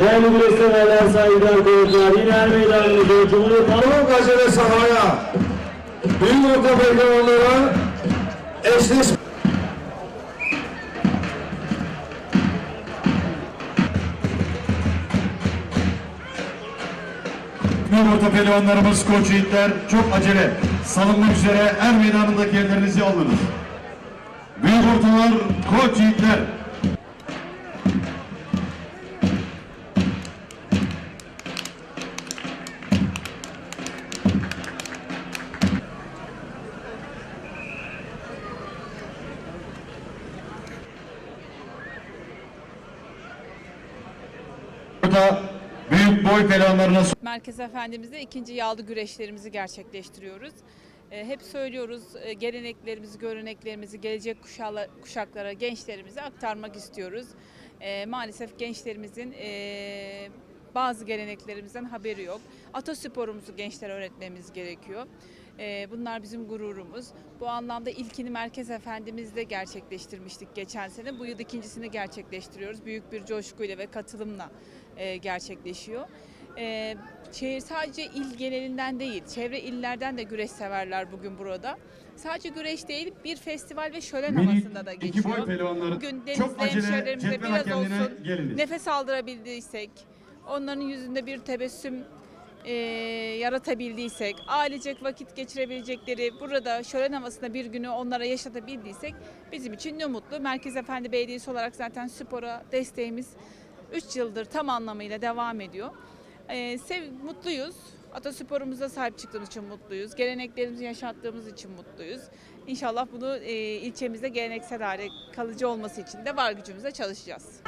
Değerli güreşseverler, saygılar koyuncular, yine er meydanımızda Cumhuriyet Çok acele sahaya. Büyük orta pehlivanlara eşleş Büyük orta pehlivanlarımız koç yiğitler çok acele salınmak üzere er meydanındaki yerlerinizi alınız. Büyük ortalar koç yiğitler. Burada büyük boy pehlivanlarına Merkez Efendimiz'de ikinci yağlı güreşlerimizi gerçekleştiriyoruz. E, hep söylüyoruz e, geleneklerimizi, göreneklerimizi gelecek kuşaklara, gençlerimize aktarmak istiyoruz. E, maalesef gençlerimizin e, bazı geleneklerimizden haberi yok. Atasporumuzu gençlere öğretmemiz gerekiyor. E, bunlar bizim gururumuz. Bu anlamda ilkini Merkez Efendimiz'de gerçekleştirmiştik geçen sene. Bu yıl ikincisini gerçekleştiriyoruz. Büyük bir coşkuyla ve katılımla e, gerçekleşiyor. Ee, şehir sadece il genelinden değil, çevre illerden de güreş severler bugün burada. Sadece güreş değil, bir festival ve şölen Minik havasında da geçiyor. Bugün çok denizli hemşehrilerimize biraz olsun geliniz. nefes aldırabildiysek, onların yüzünde bir tebessüm e, yaratabildiysek, ailecek vakit geçirebilecekleri burada şölen havasında bir günü onlara yaşatabildiysek bizim için ne mutlu. Merkez Efendi Belediyesi olarak zaten spora desteğimiz 3 yıldır tam anlamıyla devam ediyor. Ee, sev, mutluyuz. Atasporumuza sahip çıktığımız için mutluyuz. Geleneklerimizi yaşattığımız için mutluyuz. İnşallah bunu e, ilçemizde geleneksel hale kalıcı olması için de var gücümüzle çalışacağız.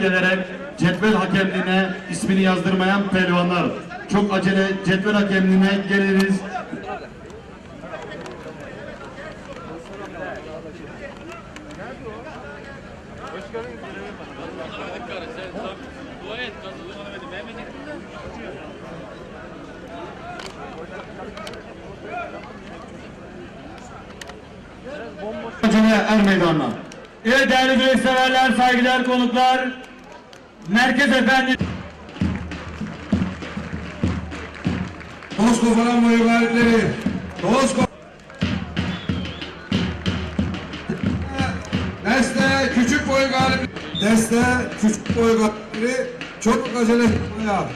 Gelerek cetvel hakemliğine ismini yazdırmayan pehlivanlar. Çok acele cetvel hakemliğine geliriz. Acele er meydanına. Evet değerli güreşseverler, saygılar konuklar, Merkez Efendi galipleri. Toz ko- Deste küçük boy galipleri. Deste küçük boy galipleri. Çok acele sahaya.